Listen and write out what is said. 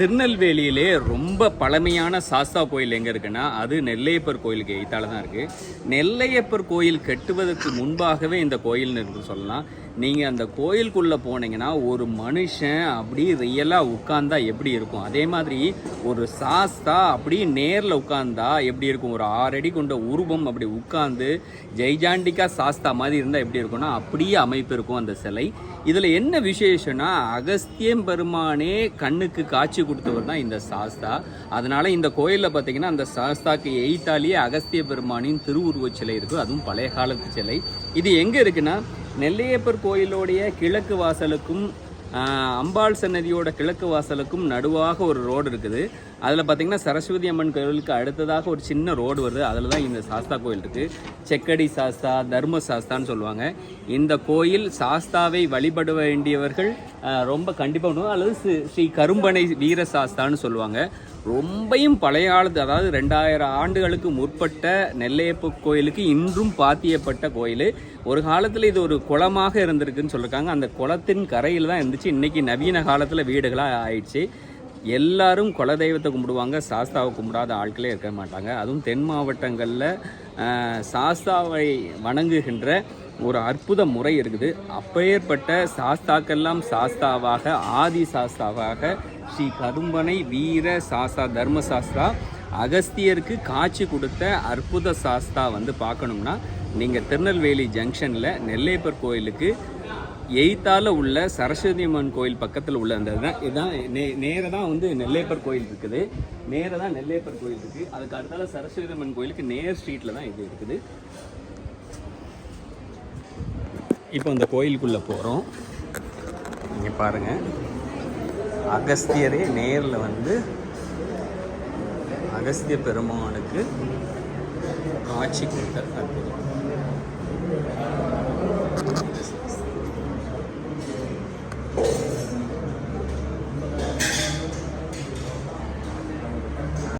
திருநெல்வேலியிலே ரொம்ப பழமையான சாஸ்தா கோயில் எங்கே இருக்குன்னா அது நெல்லையப்பர் கோயிலுக்கு எய்த்தால தான் இருக்குது நெல்லையப்பர் கோயில் கட்டுவதற்கு முன்பாகவே இந்த கோயில் இருக்கு சொல்லலாம். நீங்கள் அந்த கோயிலுக்குள்ளே போனீங்கன்னா ஒரு மனுஷன் அப்படி ரியலாக உட்கார்ந்தா எப்படி இருக்கும்? அதே மாதிரி ஒரு சாஸ்தா அப்படி நேரில் உட்கார்ந்தா எப்படி இருக்கும்? ஒரு ஆறடி கொண்ட உருவம் அப்படி உட்கார்ந்து ஜெய்ஜாண்டிக்கா சாஸ்தா மாதிரி இருந்தால் எப்படி இருக்கும்னா அப்படியே அமைப்பு இருக்கும் அந்த சிலை. இதில் என்ன விசேஷம்னா அகஸ்தியம் பெருமானே கண்ணுக்கு காட்சி கொடுத்தவர் தான் இந்த சாஸ்தா. அதனால இந்த கோயிலில் பார்த்தீங்கன்னா அந்த சாஸ்தாக்கு எய்த்தாலேயே அகஸ்திய பெருமானின் திருவுருவச் சிலை இருக்குது அதுவும் பழைய காலத்து சிலை. இது எங்கே இருக்குன்னா நெல்லையப்பர் கோயிலோடைய கிழக்கு வாசலுக்கும் அம்பாள் சன்னதியோட கிழக்கு வாசலுக்கும் நடுவாக ஒரு ரோடு இருக்குது. அதில் பார்த்தீங்கன்னா சரஸ்வதி அம்மன் கோயிலுக்கு அடுத்ததாக ஒரு சின்ன ரோடு வருது. அதில் தான் இந்த சாஸ்தா கோயில் இருக்குது செக்கடி சாஸ்தா தர்ம சாஸ்தான்னு சொல்லுவாங்க. இந்த கோயில் சாஸ்தாவை வழிபட வேண்டியவர்கள் ரொம்ப கண்டிப்பாக பண்ணுவோம் அல்லது ஸ்ரீ- ஸ்ரீ கரும்பனை வீர சாஸ்தான்னு சொல்லுவாங்க. ரொம்பையும் பழைய காலத்து அதாவது ரெண்டாயிரம் ஆண்டுகளுக்கு முற்பட்ட நெல்லையப்ப கோயிலுக்கு இன்றும் பாத்தியப்பட்ட கோயில். ஒரு காலத்தில் இது ஒரு குளமாக இருந்திருக்குன்னு சொல்லியிருக்காங்க அந்த குளத்தின் கரையில் தான் இருந்துச்சு. இன்னைக்கு நவீன காலத்தில் வீடுகளாக ஆயிடுச்சு. எல்லாரும் குலதெய்வத்தை கும்பிடுவாங்க சாஸ்தாவை கும்பிடாத ஆட்களே இருக்க மாட்டாங்க. அதுவும் தென் மாவட்டங்களில் சாஸ்தாவை வணங்குகின்ற ஒரு அற்புத முறை இருக்குது. அப்பேற்பட்ட சாஸ்தாக்கெல்லாம் சாஸ்தாவாக ஆதி சாஸ்தாவாக ஸ்ரீ கரும்பனை வீர சாஸ்தா தர்ம சாஸ்தா அகஸ்தியருக்கு காட்சி கொடுத்த அற்புத சாஸ்தா வந்து பார்க்கணும்னா நீங்கள் திருநெல்வேலி ஜங்ஷனில் நெல்லையப்பர் கோயிலுக்கு எயித்தால் உள்ள சரஸ்வதி அம்மன் கோயில் பக்கத்தில் உள்ள அந்த இதுதான் இதுதான் நே நேராக தான் வந்து நெல்லையப்பர் கோயில் இருக்குது. நேராக தான் நெல்லையப்பர் கோயில் இருக்குது அதுக்கு அடுத்தால சரஸ்வதி அம்மன் கோயிலுக்கு நேர் ஸ்ட்ரீட்டில் தான் இது இருக்குது. இப்போ அந்த கோயிலுக்குள்ளே போகிறோம் நீங்கள் பாருங்கள் அகஸ்தியரே நேரில் வந்து அகஸ்திய பெருமானுக்கு காட்சி கொடுத்த அற்புதம்.